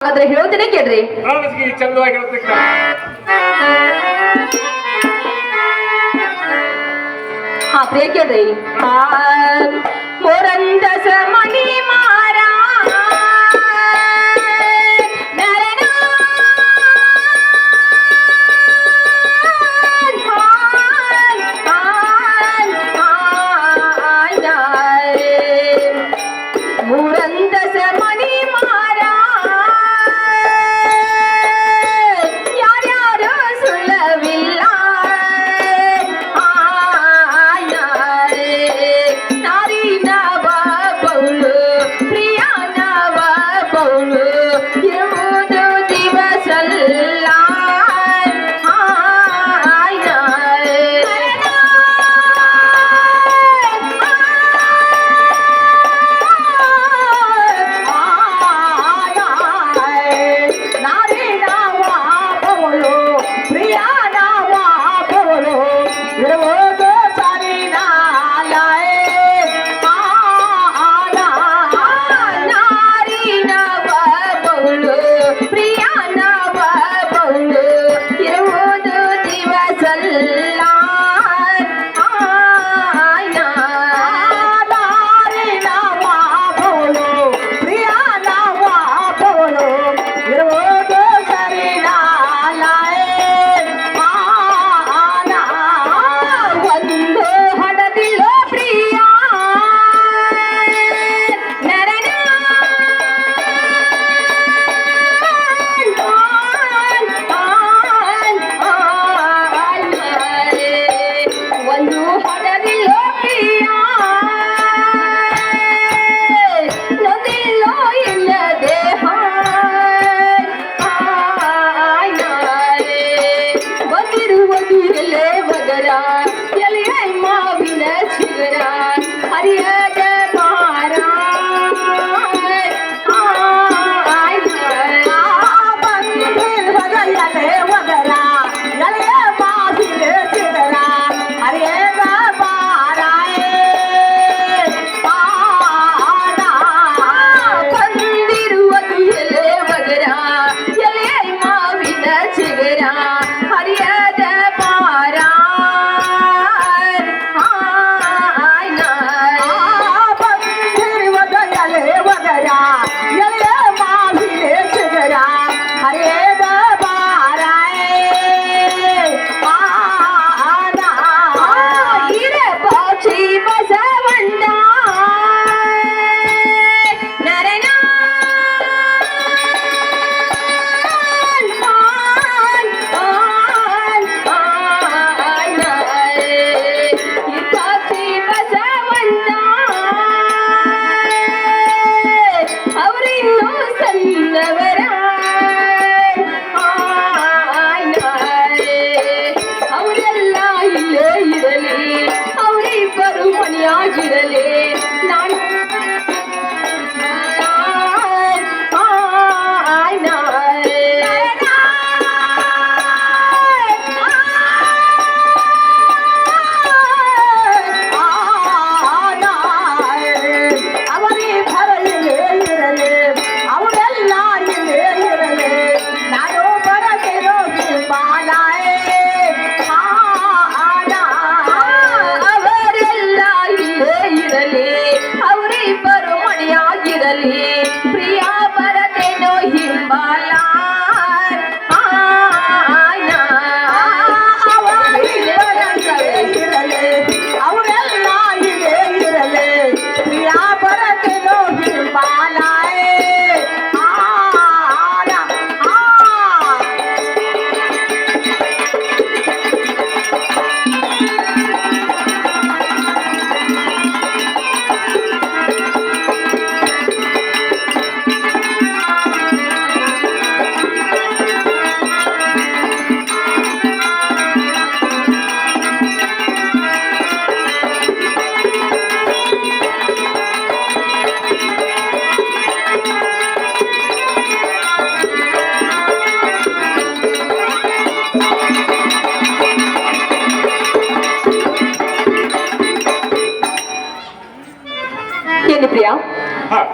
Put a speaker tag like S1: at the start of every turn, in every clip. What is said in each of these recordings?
S1: ಆದ್ರೆ ಹೇಳ್ತೇನೆ ಕೇಳ್ರಿ.
S2: ಚಂದವಾಗಿ ಹೇಳ್ತಕ್ಕ
S1: ಹಾ ಪ್ರಿಯ ಕೇಳ್ರಿ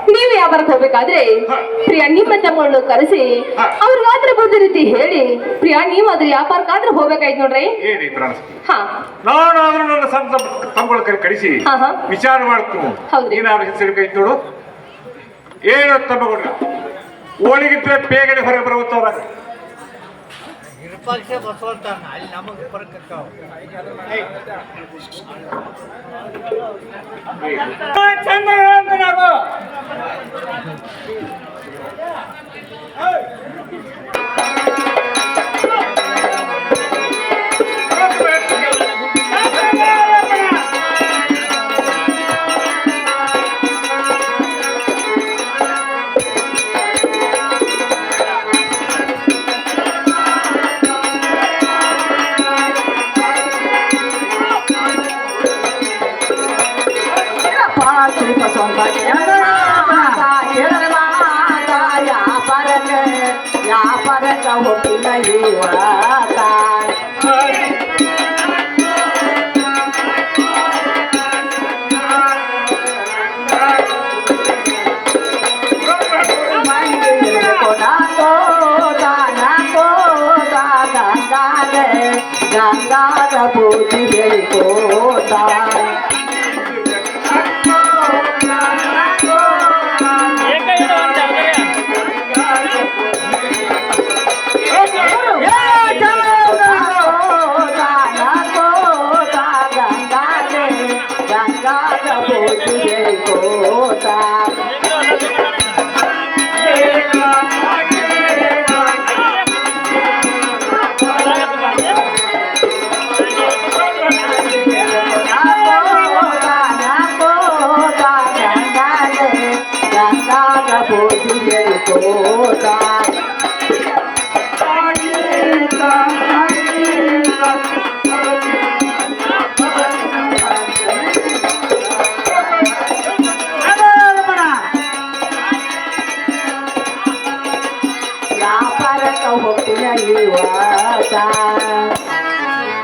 S1: ನೀವು ವ್ಯಾಪಾರಕ್ಕೆ ಹೋಗ್ಬೇಕಾದ್ರೆ ಪ್ರಿಯಾ ನಿಮ್ಮ ತಮ್ಮಗಳನ್ನು ಕರೆಸಿ
S2: ಅವ್ರ
S1: ಮಾತ್ರ ಬಂದ ರೀತಿ ಹೇಳಿ ಪ್ರಿಯ ನೀವು ಅದ್ರ ವ್ಯಾಪಾರಕ್ಕಾದ್ರೆ ಹೋಗ್ಬೇಕಾಯ್ತು ನೋಡ್ರಿ.
S2: ಏನಿ ಪ್ರಾಣಿಸ್
S1: ಹಾ.
S2: ನಾನಾದ್ರೂ ನನ್ನ ಸಣ್ಣ ತಮ್ಮಗಳ ಕಳಿಸಿ.
S1: ಹಾ, ಹಾ.
S2: ವಿಚಾರ ಮಾಡ್ತು.
S1: ಹೌದ್ರಿ.
S2: ನೀನು ಅವ್ರ ಹೆಸರು ಕೈ ನೋಡು ಏನು ತಮ್ಮಗೊಂಡ ಓಳಿಗಿದ್ರೆ ಬೇಗನೆ ಹೊರಗೆ ಬರುವಂತವ್ರಾಗ
S3: ವಿರೂಪಾಕ್ಷ ಬಸವಂತನ ಅಲ್ಲಿ ನಮಗೆ ಬರಕತ್ತಾವ ಚಂದ ಹೇಳ್ತ ನಾವು
S4: ಪಾಸಿ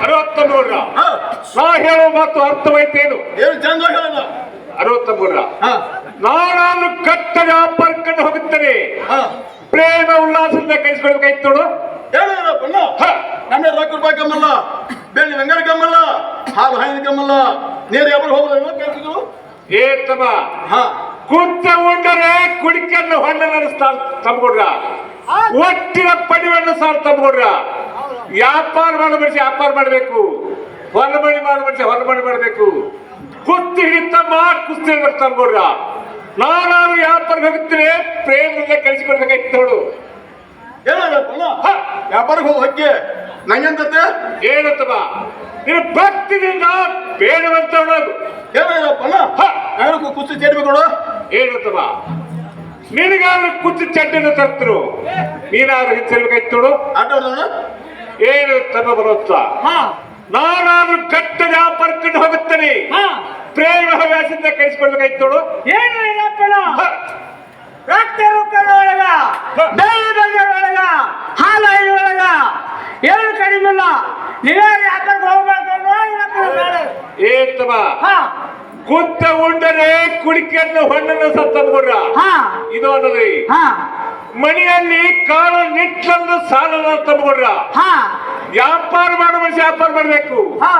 S2: ಅರವತ್ತಮೂರ ನಾ ಹೇಳುವ ಮಾತು ಅರ್ಥವಾಯ್ತೇನು?
S5: ಏನು ಚಂದ ಹೇಳಲ್ಲ
S2: ಅರವತ್ತಮೂರ
S5: ಹಾ.
S2: ನಾನಾನು ಕಟ್ಟ ವ್ಯಾಪಾರಕ್ಕೆ ಹೋಗುತ್ತೇನೆ.
S5: ಹಾ.
S2: ಪ್ರೇಮ ಉಲ್ಲಾಸದಿಂದ ಕೈಸ್ಕೊಳ್ಬೇಕಾಯ್ತು ನೋಡು.
S5: ಹೇಳ ಬಣ್ಣ
S2: ಹ.
S5: ನಮ್ಮ ರೊಕ್ಕ ರೂಪಾಯಿ ಕಮ್ಮಲ್ಲ ಬೆಳ್ಳಿ ಬಂಗಾರ ಕಮ್ಮಲ್ಲ ಹಾಲು ಹೈನ ಕಮ್ಮಲ್ಲ ನೀರು ಯಾವಾಗ ಹೋಗೋದು ಕೇಳ್ತಿದ್ರು?
S2: ಏ ತಮ್ಮ. ಕುಂತ ಉಂಡರೆ ಕುಡಿಕನ್ನು ಹೊಂಡ ನಡೆಸ್ತಾ ತಮ್ಕೊಡ್ರ ಒಟ್ಟಿನ ಪಡಿವನ್ನು ಸಾರ್ ತಮ್ಕೊಡ್ರ ವ್ಯಾಪಾರ ಮಾಡೋ ಮನುಷ್ಯ ವ್ಯಾಪಾರ ಮಾಡಬೇಕು. ಹೊರಮಣಿ ಮಾಡೋ ಮನುಷ್ಯ ಹೊರಮಣಿ ಮಾಡಬೇಕು. ಕುಸ್ತಿ ಹಿಡಿತಮ್ಮ ಕುಸ್ತಿ ಬರ್ತಾನೆ ತಮ್ಕೊಡ್ರ ನಾನು ವ್ಯಾಪಾರ ಹೋಗುತ್ತೇನೆ ಪ್ರೇಮದಿಂದ ಕಳಿಸಿಕೊಡ್ಬೇಕಾಯ್ತು ನೋಡು.
S5: ವ್ಯಾಪಾರಕ್ಕೆ ಹೋಗೋ ಹಕ್ಕಿ. ನಂಗೆಂತತ್ತೆ
S2: ಏನತ್ತಮ್ಮ ನೀನು ಭಕ್ತಿದಿಂದ ಬೇಡವಂತ ನೋಡು.
S5: ಹೇಳ ಬಣ್ಣ
S2: ಹ.
S5: ನಾನು ಕುಸ್ತಿ ಸೇರ್ಬೇಕು ನೋಡು.
S2: ಏನಂತಮ್ಮ ನಿನಗಾದ್ರೂ ಕುಚ್ಚು ಚಡ್ಡಿನ ತರ್ತರು. ನೀನಾದ್ರೂ ಹಿಂಸರ್ಬೇಕಾಯ್ತು ನೋಡು.
S5: ಆಟ ಆಡೋಣ
S2: ಏನು ತಮ್ಮ ಬರುತ್ತ? ನಾನಾದ್ರೂ ಕಟ್ಟ ವ್ಯಾಪಾರಕ್ಕೆ ಹೋಗುತ್ತೇನೆ. ಪ್ರೇಮ ಹವ್ಯಾಸದಿಂದ ಕಳಿಸ್ಕೊಳ್ಬೇಕಾಯ್ತು
S3: ಏನು ರಕ್ತ ರೂಪದ ಒಳಗ ಬೆಳ್ಳಿ ಒಳಗ ಹಾಲ ಒಳಗ ಏನು ಕಡಿಮೆ ಇಲ್ಲ. ನೀವೇ ಯಾಕಂದ್ರೆ ಹೋಗ್ಬೇಕು ಹಾ.
S2: ಕುತ್ತ ಉಂಡರೆ ಕುಡಿಕೆಯನ್ನು ಹೊಣ್ಣನ್ನು ಸತ್ತಂದ್ಕೊಡ್ರ
S3: ಹಾ.
S2: ಇದು ಅನ್ನೋದ್ರಿ.
S3: ಹಾ.
S2: ಮನೆಯಲ್ಲಿ ಕಾಲ ನಿಟ್ಲಂದು ಸಾಲ ತಗೊಂಡ್ರ
S3: ಹಾ.
S2: ವ್ಯಾಪಾರ ಮಾಡುವ ವ್ಯಾಪಾರ ಮಾಡಬೇಕು.
S3: ಹಾ.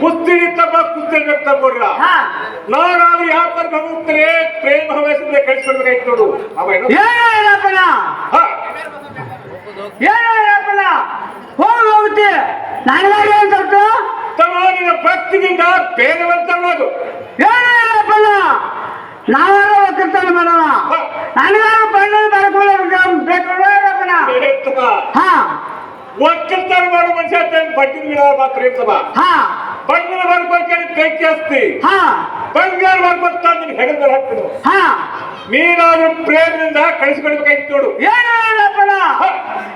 S2: ಕುಸ್ತಿ ತಮ್ಮ ಕುಸ್ತಿ ತಗೊಂಡ್ರ
S3: ಹಾ.
S2: ನಾನಾದ್ರೂ ವ್ಯಾಪಾರ ಹೋಗ್ತಾರೆ ಪ್ರೇಮ ಹವ್ಯಾಸದಿಂದ ಕಳಿಸ್ಕೊಡ್ಬೇಕಾಯ್ತು ನೋಡು. ಅವೇನು
S3: ಏನು ಹೇಳಪ್ಪಣ
S2: ಹ,
S3: ಏನು ಹೇಳಪ್ಪಣ ಹೋಗಿ ಹೋಗುತ್ತೆ. ಅಂತ?
S2: ತಮ್ಮ ನಿನ್ನ ಭಕ್ತಿಯಿಂದ ಬೇಡವಂತ ನೋಡು.
S3: ಏನು ಹೇಳಪ್ಪಣ ನಾವಾರ ಒಕ್ಕಲ್ತಾನೆ ಮಾಡೋಣ. ನನಗಾರು ಬಣ್ಣ ಬರ್ಕೊಳ್ಳ ಹಾ.
S2: ಒಕ್ಕಲ್ತನ ಮಾಡೋ ಮನುಷ್ಯ ಬಟ್ಟಿ ಬಡ್ಡಿ ಗಿಡ ಮಾತ್ರ ಇರ್ತವ
S3: ಹಾ.
S2: ಬಣ್ಣದ ಬರ್ಬೇಕು ಕೈ ಕೇಸ್ತಿ
S3: ಹಾ.
S2: ಬಂಗಾರ ಬರ್ಬೇಕು ನಿನ್ ಹೆಗಲ್ ಹಾಕ್ಬಿಡು.
S3: ಹಾ.
S2: ನೀನಾದ್ರೂ ಪ್ರೇಮದಿಂದ ಕಳಿಸ್ಕೊಳ್ಬೇಕಾಯ್ತು ನೋಡು.
S3: ಏನು ಹೇಳಪ್ಪಣ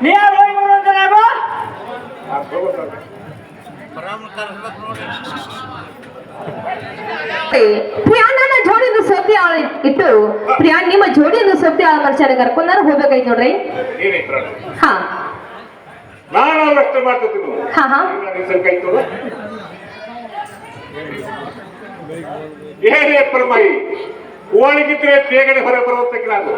S3: ನೀ ಯಾರು ಹೋಗಿ ಬರುವಂತ ನಾವು?
S1: ಪ್ರಿಯಾ ನನ್ನ ಜೋಡಿಯನ್ನು ಸೊಪ್ಪಿ ಆಳ ಇಟ್ಟು ಪ್ರಿಯಾ ನಿಮ್ಮ ಜೋಡಿಯನ್ನು ಸೊಪ್ಪಿ ಆಳ ಮನುಷ್ಯನ ಕರ್ಕೊಂಡಾರ ಹೋಗ್ಬೇಕಾಯ್ತು ನೋಡ್ರಿ. ಹಾ.
S2: ನಾನು ಅಷ್ಟೇ ಮಾಡ್ತಿದ್ದೀನಿ
S1: ಹಾ ಹಾ.
S2: ಏನೇ ಪರಮಾಯಿ ಒಳಗಿದ್ರೆ ಬೇಗನೆ ಹೊರ ಬರುವಂತಕ್ಕೆ ನಾನು.